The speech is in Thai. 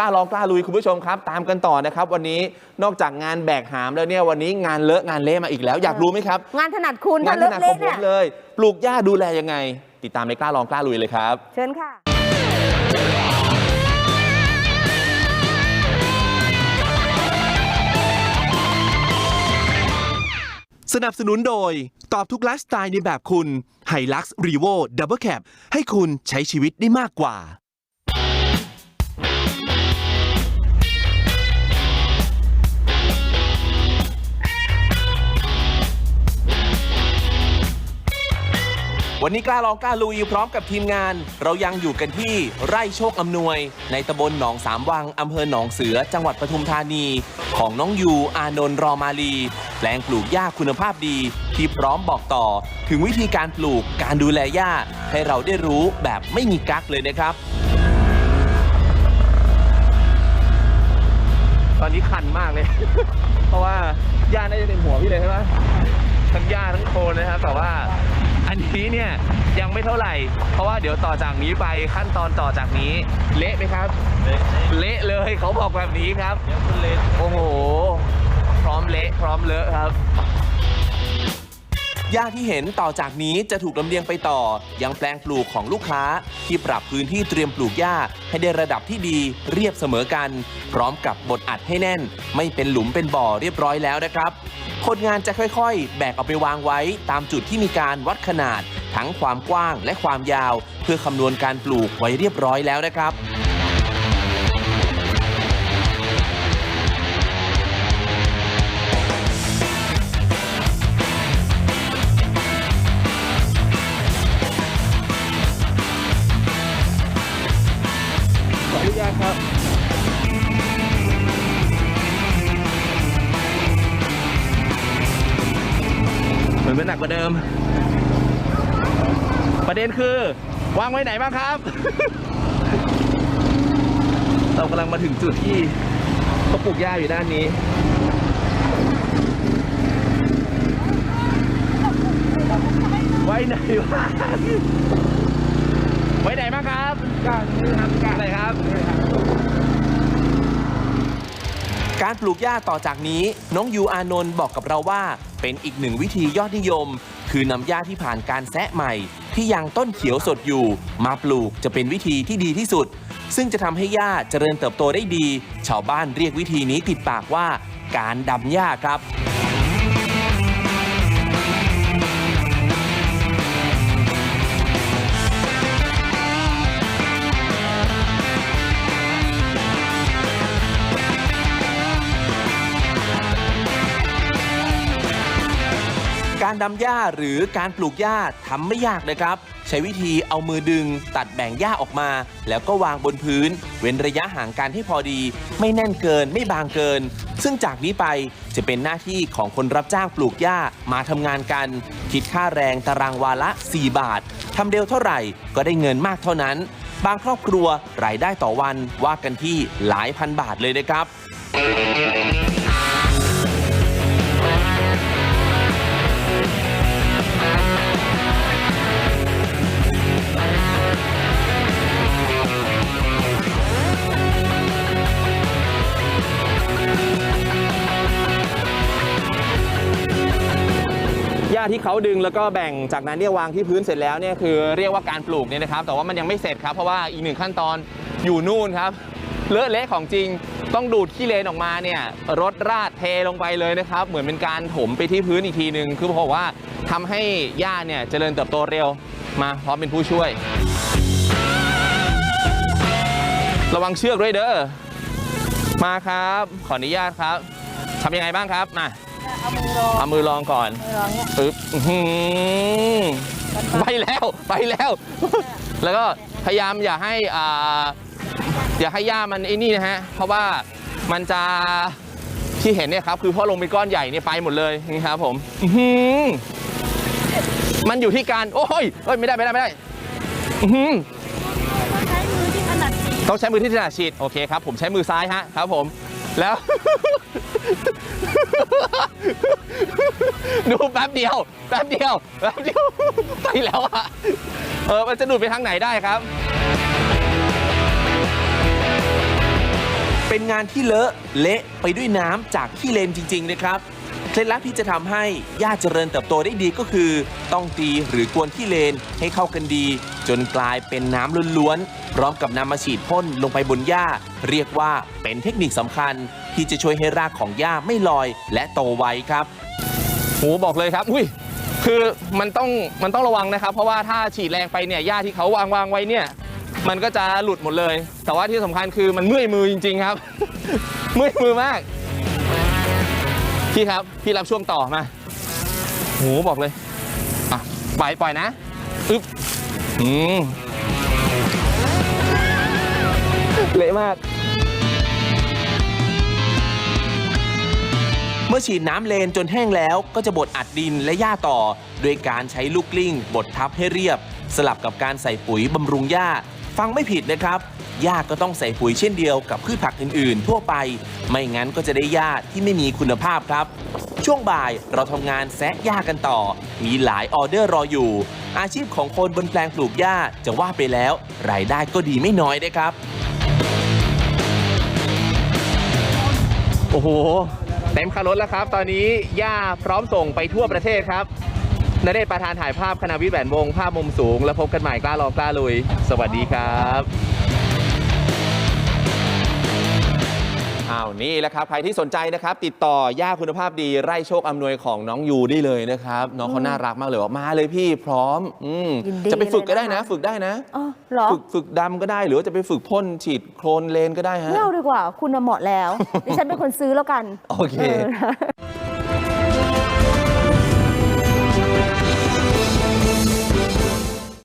ล้าลองกล้าลุยคุณผู้ชมครับ ตามกันต่อนะครับ วันนี้นอกจากงานแบกหามแล้วเนี่ยวันนี้งานเลอะงานเละมาอีกแล้ว อยากรู้ไหมครับ งานถนัดคุณงานถ้าขเลอะนาดของเละผเนี่มยเลย ปลูกหญ้าดูแลยังไง ติดตามในกล้าลองกล้าลุยเลยครับ เชิญค่ะสนับสนุนโดย ตอบทุกไลฟ์สไตล์ในแบบคุณ h i l u x r e v o Double Cap ให้คุณใช้ชีวิตได้มากกว่า วันนี้กล้าลองกล้าลุยพร้อมกับทีมงาน เรายังอยู่กันที่ไร่โชคอำนวย ในตำบลหนองสามวังอำเภอหนองเสือ จังหวัดปทุมธานี ของน้องยูอานนท์รอมาลีแปลงปลูกหญ้าคุณภาพดี ที่พร้อมบอกต่อ ถึงวิธีการปลูกการดูแลหญ้าให้เราได้รู้แบบไม่มีกั๊กเลยนะครับ ตอนนี้คันมากเลย เพราะว่าหญ้าน่าจะเป็นหัวพี่เลยใช่ไหมทั้งหญ้าทั้งโคนนะครับแต่ว่า อันนี้เนี่ยยังไม่เท่าไหร่ เพราะว่าเดี๋ยวต่อจากนี้ไปขั้นตอนต่อจากนี้เละไหมครับ เละเลยเขาบอกแบบนี้ครับ โอ้โห พร้อมเละพร้อมเลอะครับ หญ้าที่เห็นต่อจากนี้จะถูกลำเลียงไปต่อ ยังแปลงปลูกของลูกค้า ที่ปรับพื้นที่เตรียมปลูกหญ้าให้ได้ระดับที่ดีเรียบเสมอกัน พร้อมกับบดอัดให้แน่น ไม่เป็นหลุมเป็นบ่อเรียบร้อยแล้วนะครับคนงานจะค่อยๆ แบกเอาไปวางไว้ ตามจุดที่มีการวัดขนาด ทั้งความกว้างและความยาว เพื่อคำนวณการปลูกไว้เรียบร้อยแล้วนะครับ เหมือนเป็นหนักกว่าเดิม ประเด็นคือ วางไว้ไหนบ้างครับ เรากำลังมาถึงจุดที่เขาปลูกหญ้าอยู่ด้านนี้ไว้ไหนวะไว้ไหนบ้างครับกาไหนครับ การปลูกหญ้าต่อจากนี้น้องยูอานนท์บอกกับเราว่า เป็นอีกหนึ่งวิธียอดนิยม คือนำหญ้าที่ผ่านการแซะใหม่ ที่ยังต้นเขียวสดอยู่ มาปลูกจะเป็นวิธีที่ดีที่สุด ซึ่งจะทำให้หญ้าเจริญเติบโตได้ดี ชาวบ้านเรียกวิธีนี้ติดปากว่า การดำหญ้าครับ การดำหญ้าหรือการปลูกหญ้าทำไม่ยากนะครับ ใช้วิธีเอามือดึง ตัดแบ่งหญ้าออกมา แล้วก็วางบนพื้น เว้นระยะห่างกันให้พอดี ไม่แน่นเกินไม่บางเกิน ซึ่งจากนี้ไปจะเป็นหน้าที่ของคนรับจ้างปลูกหญ้ามาทำงานกัน คิดค่าแรงตารางวาละ 4 บาททำเร็วเท่าไหร่ก็ได้เงินมากเท่านั้น บางครอบครัวรายได้ต่อวันว่ากันที่หลายพันบาทเลยนะครับ ญ้าที่เขาดึงแล้วก็แบ่งจากนั้นเนี่ยวางที่พื้นเสร็จแล้วเนี่ยคือเรียกว่าการปลูกเนี่ยนะครับ แต่ว่ามันยังไม่เสร็จครับเพราะว่าอีกหนึ่งขั้นตอนอยู่นู่นครับเลอะเละของจริงต้องดูดขี้เลนออกมาเนี่ยรดราดเทลงไปเลยนะครับ เหมือนเป็นการถมไปที่พื้นอีกทีหนึ่งคือบอกว่าทำให้หญ้าเนี่ยเจริญเติบโตเร็วมาพร้อมเป็นผู้ช่วย ระวังเชือกด้วยเด้อมาครับ ขออนุญาตครับทำยังไงบ้างครับมา เอามือรองเอามือลองก่อนมือรองเนี่ยปึ๊บอื้อหือไปแล้วไปแล้ว แล้วก็พยายามอย่าให้อ่าอย่าให้หญ้ามันไอ้นี่นะฮะ เพราะว่ามันจะที่เห็นเนี่ยครับ คือพอลงเป็นก้อนใหญ่เนี่ยไปหมดเลยนี่ครับผมอื้อหือมันอยู่ที่การ โอ้ยเอ้ยไม่ได้ไม่ได้ไม่ได้อื้อหือใช้มือที่ถนัดต้องใช้มือที่ถนัดฉีดโอเคครับ ผมใช้มือซ้ายฮะครับผมแล้ว ดูแป๊บเดียว แป๊บเดียว แป๊บเดียว ไปแล้วอะเออ มันจะดูดไปทางไหนได้ครับ เป็นงานที่เลอะเละไปด้วยน้ำจากขี้เลนจริง ๆ นะครับ เคล็ดลับที่จะทำให้หญ้าเจริญเติบโตได้ดีก็คือ ต้องตีหรือกวนขี้เลนให้เข้ากันดี จนกลายเป็นน้ำล้วนๆพร้อมกับนำมาฉีดพ่นลงไปบนหญ้า เรียกว่าเป็นเทคนิคสำคัญ ที่จะช่วยให้รากของหญ้าไม่ลอย และโตไวครับ โหบอกเลยครับ อุ้ย คือมันต้องมันต้องระวังนะครับ เพราะว่าถ้าฉีดแรงไปเนี่ยหญ้าที่เขาวางวางไว้เนี่ย มันก็จะหลุดหมดเลย แต่ว่าที่สำคัญคือมันเมื่อยมือจริง ๆ ครับ เมื่อยมือมาก พี่ครับ พี่รับช่วงต่อมาโหบอกเลยอะปล่อยปล่อยนะอึ๊บอืมเละมาก เมื่อฉีดน้ำเลนจนแห้งแล้วก็จะบดอัดดินและหญ้าต่อ โดยการใช้ลูกกลิ้งบดทับให้เรียบ สลับกับการใส่ปุ๋ยบำรุงหญ้า ฟังไม่ผิดนะครับหญ้าก็ต้องใส่ปุ๋ยเช่นเดียวกับพืชผักอื่นๆ ทั่วไป ไม่งั้นก็จะได้หญ้าที่ไม่มีคุณภาพครับ ช่วงบ่ายเราทำงานแซะหญ้ากันต่อ มีหลายออเดอร์รออยู่ อาชีพของคนบนแปลงปลูกหญ้าจะว่าไปแล้ว รายได้ก็ดีไม่น้อยนะครับ โอ้โห เต็มคันรถแล้วครับ ตอนนี้ย่าพร้อมส่งไปทั่วประเทศครับนเดชประธานถ่ายภาพคณะวิทย์แหวนวง ภาพมุมสูง แล้วพบกันใหม่กล้าลองกล้าลุย สวัสดีครับ นี่แหละครับ ใครที่สนใจนะครับ ติดต่อย่าคุณภาพดีไร่โชคอำนวยของน้องยูได้เลยนะครับ น้องเขาน่ารักมากเลยว่ามาเลยพี่พร้อมอืมยินดีจะไปฝึกก็ได้เลยนะนะคะ ฝึกได้นะ อ๋อเหรอ ฝึกฝึกดำก็ได้ หรือว่าจะไปฝึกพ่นฉีดโคลนเลนก็ได้ฮะ ไม่เอาดีกว่า คุณน่ะเหมาะแล้ว ดิฉันเป็นคนซื้อแล้วกันโอเค นะ